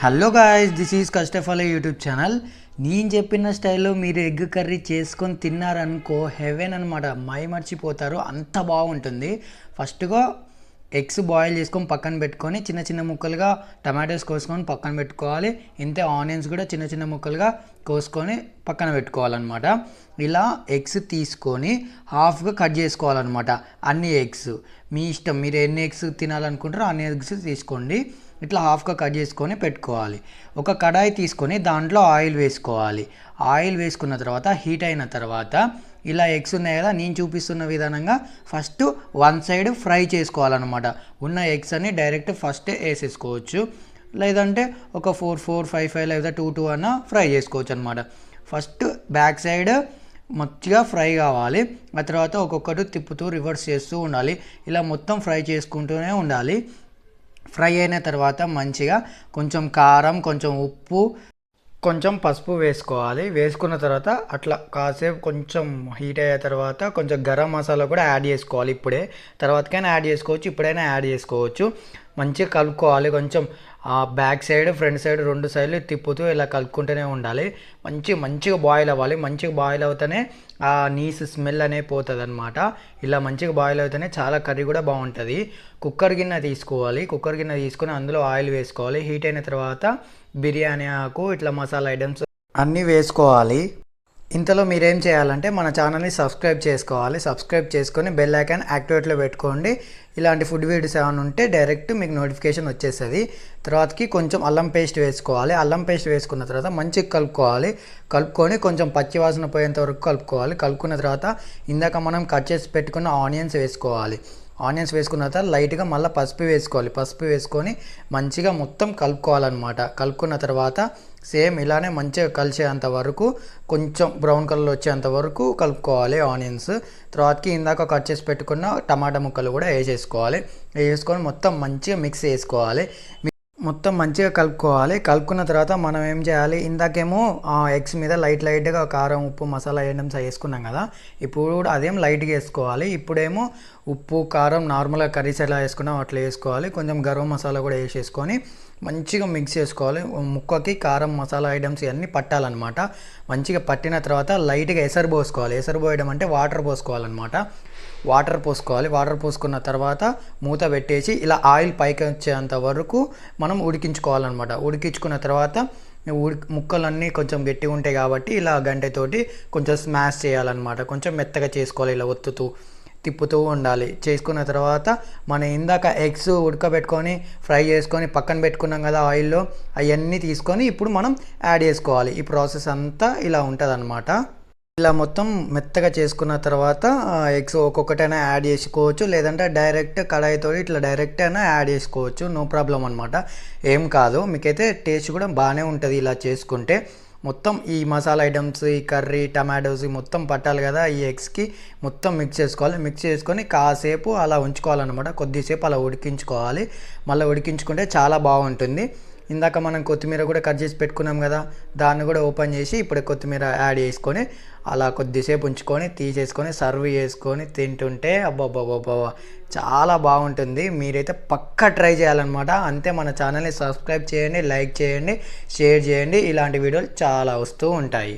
Hello guys this is Kashtaphala YouTube channel నేను చెప్పిన స్టైల్లో మీరు ఎగ్ కర్రీ చేసుకొని తిన్నారనుకో హెవెన్ అనమాట మై మర్చిపోతారు. అంత బాగుంటుంది. ఫస్ట్గా ఎగ్స్ బాయిల్ చేసుకొని పక్కన పెట్టుకొని చిన్న చిన్న ముక్కలుగా టమాటోస్ కోసుకొని పక్కన పెట్టుకోవాలి. ఇంతే ఆనియన్స్ కూడా చిన్న చిన్న ముక్కలుగా కోసుకొని పక్కన పెట్టుకోవాలన్నమాట. ఇలా ఎగ్స్ తీసుకొని హాఫ్గా కట్ చేసుకోవాలన్నమాట. అన్ని ఎగ్స్. మీ ఇష్టం. మీరు ఎన్ని ఎగ్స్ తినాలనుకుంటారో అన్ని ఎగ్స్ తీసుకోండి. ఇట్లా హాఫ్గా కట్ చేసుకొని పెట్టుకోవాలి. ఒక కడాయి తీసుకొని దాంట్లో ఆయిల్ వేసుకోవాలి. ఆయిల్ వేసుకున్న తర్వాత హీట్ అయిన తర్వాత ఇలా ఎగ్స్ ఉన్నాయి కదా నేను చూపిస్తున్న విధానంగా ఫస్ట్ వన్ సైడ్ ఫ్రై చేసుకోవాలన్నమాట. ఉన్న ఎగ్స్ అన్ని డైరెక్ట్ ఫస్ట్ వేసేసుకోవచ్చు. లేదంటే ఒక ఫోర్ ఫోర్ ఫైవ్ ఫైవ్ లేదా టూ టూ అన్న ఫ్రై చేసుకోవచ్చు అనమాట ఫస్ట్ బ్యాక్ సైడ్ మంచిగా ఫ్రై కావాలి. ఆ తర్వాత ఒక్కొక్కటి తిప్పుతూ రివర్స్ చేస్తూ ఉండాలి. ఇలా మొత్తం ఫ్రై చేసుకుంటూనే ఉండాలి. ఫ్రై అయిన తర్వాత మంచిగా కొంచెం కారం కొంచెం ఉప్పు కొంచెం పసుపు వేసుకోవాలి. వేసుకున్న తర్వాత అట్లా కాసేపు కొంచెం హీట్ అయ్యే తర్వాత కొంచెం గరం మసాలా కూడా యాడ్ చేసుకోవాలి ఇప్పుడే. తర్వాతకైనా యాడ్ చేసుకోవచ్చు ఇప్పుడైనా యాడ్ చేసుకోవచ్చు. మంచిగా కలుపుకోవాలి. కొంచెం బ్యాక్ సైడ్ ఫ్రంట్ సైడ్ రెండు సైడ్లు తిప్పుతూ ఇలా కలుపుకుంటూనే ఉండాలి. మంచి మంచిగా బాయిల్ అవ్వాలి. మంచిగా బాయిల్ అవుతూనే ఆ నీస్ స్మెల్ అనే పోతుంది అనమాట ఇలా మంచిగా బాయిల్ అవుతూనే చాలా కర్రీ కూడా బాగుంటుంది. కుక్కర్ గిన్నె తీసుకోవాలి. కుక్కర్ గిన్నె తీసుకొని అందులో ఆయిల్ వేసుకోవాలి. హీట్ అయిన తర్వాత బిర్యానీ ఆకు ఇట్లా మసాలా ఐటమ్స్ అన్నీ వేసుకోవాలి. ఇంతలో మీరేం చేయాలంటే మన ఛానల్ని సబ్స్క్రైబ్ చేసుకోవాలి. సబ్స్క్రైబ్ చేసుకొని బెల్ ఐకాన్ యాక్టివేట్లో పెట్టుకోండి. ఇలాంటి ఫుడ్ వీడియోస్ ఏమైనా ఉంటే డైరెక్ట్ మీకు నోటిఫికేషన్ వచ్చేస్తుంది. తర్వాతకి కొంచెం అల్లం పేస్ట్ వేసుకోవాలి. అల్లం పేస్ట్ వేసుకున్న తర్వాత మంచిగా కలుపుకోవాలి. కలుపుకొని కొంచెం పచ్చివాసన పోయేంత వరకు కలుపుకోవాలి. కలుపుకున్న తర్వాత ఇందాక మనం కట్ చేసి పెట్టుకున్న ఆనియన్స్ వేసుకోవాలి. ఆనియన్స్ వేసుకున్న తర్వాత లైట్గా మళ్ళీ పసుపు వేసుకోవాలి. పసుపు వేసుకొని మంచిగా మొత్తం కలుపుకోవాలన్నమాట. కలుపుకున్న తర్వాత సేమ్ ఇలానే మంచిగా కలిసేంత వరకు కొంచెం బ్రౌన్ కలర్ వచ్చేంత వరకు కలుపుకోవాలి ఆనియన్స్. తర్వాతకి ఇందాక కట్ చేసి పెట్టుకున్న టమాటా ముక్కలు కూడా వేసేసుకోవాలి. వేసుకొని మొత్తం మంచిగా మిక్స్ చేసుకోవాలి. మొత్తం మంచిగా కలుపుకోవాలి. కలుపుకున్న తర్వాత మనం ఏం చేయాలి? ఇందాకేమో ఎగ్స్ మీద లైట్ లైట్గా కారం ఉప్పు మసాలా ఐటమ్స్ వేసుకున్నాం కదా. ఇప్పుడు కూడా అదేం లైట్గా వేసుకోవాలి. ఇప్పుడేమో ఉప్పు కారం నార్మల్గా కర్రీస్ ఎలా వేసుకున్నాం అట్లా వేసుకోవాలి. కొంచెం గరం మసాలా కూడా వేసేసుకొని మంచిగా మిక్స్ చేసుకోవాలి. ముక్కకి కారం మసాలా ఐటమ్స్ ఇవన్నీ పట్టాలన్నమాట. మంచిగా పట్టిన తర్వాత లైట్గా ఎసరు పోసుకోవాలి. ఎసరు పోయడం అంటే వాటర్ పోసుకోవాలన్నమాట. వాటర్ పోసుకోవాలి. వాటర్ పోసుకున్న తర్వాత మూత పెట్టేసి ఇలా ఆయిల్ పైకి వచ్చేంత వరకు మనం ఉడికించుకోవాలన్నమాట. ఉడికించుకున్న తర్వాత ఉడి ముక్కలన్నీ కొంచెం గట్టిగా ఉంటాయి కాబట్టి ఇలా గంటెతోటి కొంచెం స్మాష్ చేయాలన్నమాట. కొంచెం మెత్తగా చేసుకోవాలి ఇలా ఒత్తుతూ తిప్పుతూ ఉండాలి. చేసుకున్న తర్వాత మనం ఇందాక ఎగ్స్ ఉడకబెట్టుకొని ఫ్రై చేసుకొని పక్కన పెట్టుకున్నాం కదా ఆయిల్లో అవన్నీ తీసుకొని ఇప్పుడు మనం యాడ్ చేసుకోవాలి. ఈ ప్రాసెస్ అంతా ఇలా ఉంటుంది ఇలా మొత్తం మెత్తగా చేసుకున్న తర్వాత ఎగ్స్ ఒక్కొక్కటైనా యాడ్ చేసుకోవచ్చు. లేదంటే డైరెక్ట్ కడాయితో ఇట్లా డైరెక్ట్ అయినా యాడ్ చేసుకోవచ్చు. నో ప్రాబ్లం అనమాట ఏం కాదు. మీకైతే టేస్ట్ కూడా బాగానే ఉంటుంది ఇలా చేసుకుంటే. మొత్తం ఈ మసాలా ఐటమ్స్ ఈ కర్రీ టమాటోస్ మొత్తం పట్టాలి కదా ఈ ఎగ్స్కి. మొత్తం మిక్స్ చేసుకోవాలి. మిక్స్ చేసుకొని కాసేపు అలా ఉంచుకోవాలన్నమాట. కొద్దిసేపు అలా ఉడికించుకోవాలి. మళ్ళీ ఉడికించుకుంటే చాలా బాగుంటుంది. ఇందాక మనం కొత్తిమీర కూడా కట్ చేసి పెట్టుకున్నాం కదా దాన్ని కూడా ఓపెన్ చేసి ఇప్పుడు కొత్తిమీర యాడ్ చేసుకొని అలా కొద్దిసేపు ఉంచుకొని తీసేసుకొని సర్వ్ చేసుకొని తింటుంటే అబ్బాబ్బాబ్బా చాలా బాగుంటుంది. మీరైతే పక్కా ట్రై చేయాలన్నమాట. అంతే మన ఛానల్ని సబ్స్క్రైబ్ చేయండి లైక్ చేయండి షేర్ చేయండి. ఇలాంటి వీడియోలు చాలా వస్తూ ఉంటాయి.